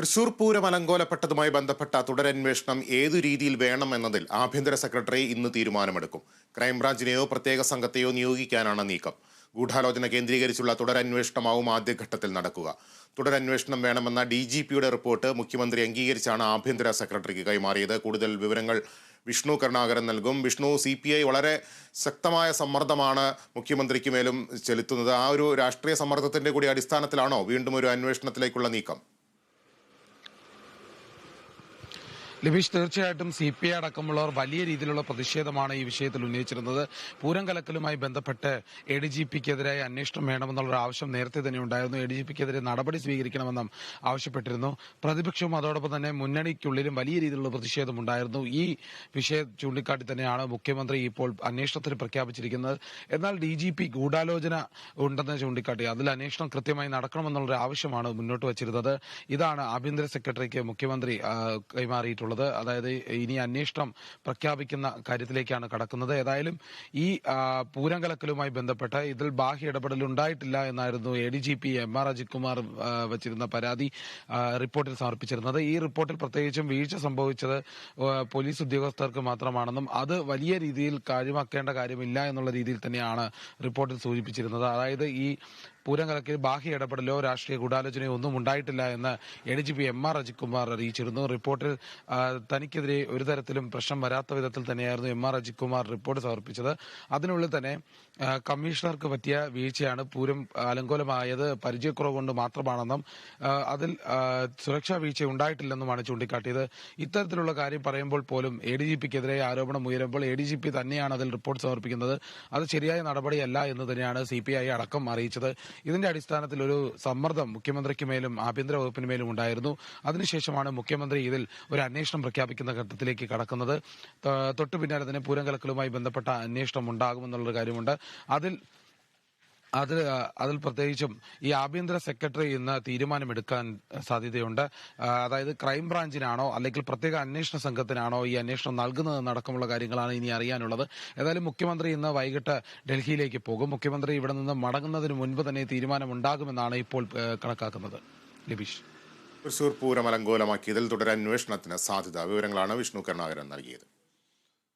തൃശൂർ പൂരം അലങ്കോലപ്പെട്ടതുമായി ബന്ധപ്പെട്ട തുടരന്വേഷണം ഏതു രീതിയിൽ വേണമെന്നതിൽ ആഭ്യന്തര സെക്രട്ടറി ഇന്ന് തീരുമാനമെടുക്കും. ക്രൈംബ്രാഞ്ചിനെയോ പ്രത്യേക സംഘത്തെയോ നിയോഗിക്കാനാണ് നീക്കം. ഗൂഢാലോചന കേന്ദ്രീകരിച്ചുള്ള തുടരന്വേഷണമാവും ആദ്യഘട്ടത്തിൽ നടക്കുക. തുടരന്വേഷണം വേണമെന്ന ഡി ജി പിയുടെ റിപ്പോർട്ട് മുഖ്യമന്ത്രി അംഗീകരിച്ചാണ് ആഭ്യന്തര സെക്രട്ടറിക്ക് കൈമാറിയത്. കൂടുതൽ വിവരങ്ങൾ വിഷ്ണു കരുണാകരൻ നൽകും. വിഷ്ണു സി പി ഐ വളരെ ശക്തമായ സമ്മർദ്ദമാണ് മുഖ്യമന്ത്രിക്ക് മേലും ചെലുത്തുന്നത്. ആ ഒരു രാഷ്ട്രീയ സമ്മർദ്ദത്തിന്റെ കൂടി അടിസ്ഥാനത്തിലാണോ വീണ്ടും ഒരു അന്വേഷണത്തിലേക്കുള്ള നീക്കം? ലിബീഷ് തീർച്ചയായിട്ടും സി പി ഐ അടക്കമുള്ളവർ വലിയ രീതിയിലുള്ള പ്രതിഷേധമാണ് ഈ വിഷയത്തിൽ ഉന്നയിച്ചിരുന്നത്. പൂരം കലക്കലുമായി ബന്ധപ്പെട്ട് എ ഡി ജി പിക്കെതിരായി അന്വേഷണം വേണമെന്നുള്ള ആവശ്യം നേരത്തെ തന്നെ ഉണ്ടായിരുന്നു. എ ഡി ജി പിക്കെതിരെ നടപടി സ്വീകരിക്കണമെന്നും ആവശ്യപ്പെട്ടിരുന്നു. പ്രതിപക്ഷവും അതോടൊപ്പം തന്നെ മുന്നണിക്കുള്ളിലും വലിയ രീതിയിലുള്ള പ്രതിഷേധം ഉണ്ടായിരുന്നു. ഈ വിഷയം ചൂണ്ടിക്കാട്ടി തന്നെയാണ് മുഖ്യമന്ത്രി ഇപ്പോൾ അന്വേഷണത്തിന് പ്രഖ്യാപിച്ചിരിക്കുന്നത്. എന്നാൽ ഡി ജി പി ഗൂഢാലോചന ഉണ്ടെന്ന് ചൂണ്ടിക്കാട്ടി. അതിൽ അന്വേഷണം കൃത്യമായി നടക്കണമെന്നുള്ള ആവശ്യമാണ് മുന്നോട്ട് വച്ചിരുന്നത്. ഇതാണ് ആഭ്യന്തര സെക്രട്ടറിക്ക് മുഖ്യമന്ത്രി ആ, കൈമാറിയിട്ടുള്ളത് അതായത് ഇനി അന്വേഷണം പ്രഖ്യാപിക്കുന്ന കാര്യത്തിലേക്കാണ് കടക്കുന്നത്. ഏതായാലും ഈ പൂരംകലക്കലുമായി പൂരം കലക്കലുമായി ബന്ധപ്പെട്ട് ഇതിൽ ബാഹ്യ ഇടപെടൽ ഉണ്ടായിട്ടില്ല എന്നായിരുന്നു A D G P M R Ajith Kumar വച്ചിരുന്ന പരാതി റിപ്പോർട്ടിൽ സമർപ്പിച്ചിരുന്നത്. ഈ റിപ്പോർട്ടിൽ പ്രത്യേകിച്ചും വീഴ്ച സംഭവിച്ചത് പോലീസ് ഉദ്യോഗസ്ഥർക്ക് മാത്രമാണെന്നും അത് വലിയ രീതിയിൽ കാര്യമാക്കേണ്ട കാര്യമില്ല എന്നുള്ള രീതിയിൽ തന്നെയാണ് റിപ്പോർട്ടിൽ സൂചിപ്പിച്ചിരുന്നത്. അതായത് ഈ പൂരം കലക്കിൽ ബാഹ്യ ഇടപെടലോ രാഷ്ട്രീയ ഗൂഢാലോചനയോ ഒന്നും ഉണ്ടായിട്ടില്ല എന്ന് A D G P M R Ajithkumar അറിയിച്ചിരുന്നു. റിപ്പോർട്ടിൽ തനിക്കെതിരെ ഒരു തരത്തിലും പ്രശ്നം വരാത്ത വിധത്തിൽ തന്നെയായിരുന്നു എം ആർ അജിത് കുമാർ റിപ്പോർട്ട് സമർപ്പിച്ചത്. അതിനുള്ളിൽ തന്നെ കമ്മീഷണർക്ക് പറ്റിയ വീഴ്ചയാണ് പൂരം അലങ്കോലമായത് പരിചയക്കുറവ് കൊണ്ട് മാത്രമാണെന്നും അതിൽ സുരക്ഷാ വീഴ്ച ഉണ്ടായിട്ടില്ലെന്നുമാണ് ചൂണ്ടിക്കാട്ടിയത്. ഇത്തരത്തിലുള്ള കാര്യം പറയുമ്പോൾ പോലും എ ഡി ജി പിക്കെതിരെ ആരോപണം ഉയരുമ്പോൾ എ ഡി ജി പി തന്നെയാണ് അതിൽ റിപ്പോർട്ട് സമർപ്പിക്കുന്നത്. അത് ശരിയായ നടപടിയല്ല എന്ന് തന്നെയാണ് സി പി ഐ അടക്കം അറിയിച്ചത്. ഇതിന്റെ അടിസ്ഥാനത്തിൽ ഒരു സമ്മർദ്ദം മുഖ്യമന്ത്രിക്ക് മേലും ആഭ്യന്തര വകുപ്പിന് മേലും ഉണ്ടായിരുന്നു. അതിനുശേഷമാണ് മുഖ്യമന്ത്രി ഇതിൽ ഒരു അന്വേഷണം പ്രഖ്യാപിക്കുന്ന ഘട്ടത്തിലേക്ക് കടക്കുന്നത്. തൊട്ടു പിന്നാലെ തന്നെ പൂരം കലക്കലുമായി ബന്ധപ്പെട്ട അന്വേഷണം ഉണ്ടാകുമെന്നുള്ളൊരു കാര്യമുണ്ട്. അതിൽ അത് അതിൽ പ്രത്യേകിച്ചും ഈ ആഭ്യന്തര സെക്രട്ടറി ഇന്ന് തീരുമാനമെടുക്കാൻ സാധ്യതയുണ്ട്. അതായത് ക്രൈംബ്രാഞ്ചിനാണോ അല്ലെങ്കിൽ പ്രത്യേക അന്വേഷണ സംഘത്തിനാണോ ഈ അന്വേഷണം നൽകുന്നതെന്നടക്കമുള്ള കാര്യങ്ങളാണ് ഇനി അറിയാനുള്ളത്. ഏതായാലും മുഖ്യമന്ത്രി ഇന്ന് വൈകിട്ട് ഡൽഹിയിലേക്ക് പോകും. മുഖ്യമന്ത്രി ഇവിടെ നിന്ന് മടങ്ങുന്നതിന് മുൻപ് തന്നെ തീരുമാനമുണ്ടാകുമെന്നാണ് ഇപ്പോൾ കണക്കാക്കുന്നത്. ലബീഷ് തൃശൂർ പൂരം അലങ്കോലമാക്കിയതിൽ തുടരന്വേഷണത്തിന് സാധ്യത. വിവരങ്ങളാണ് വിഷ്ണു കരുണാകരൻ നൽകിയത്.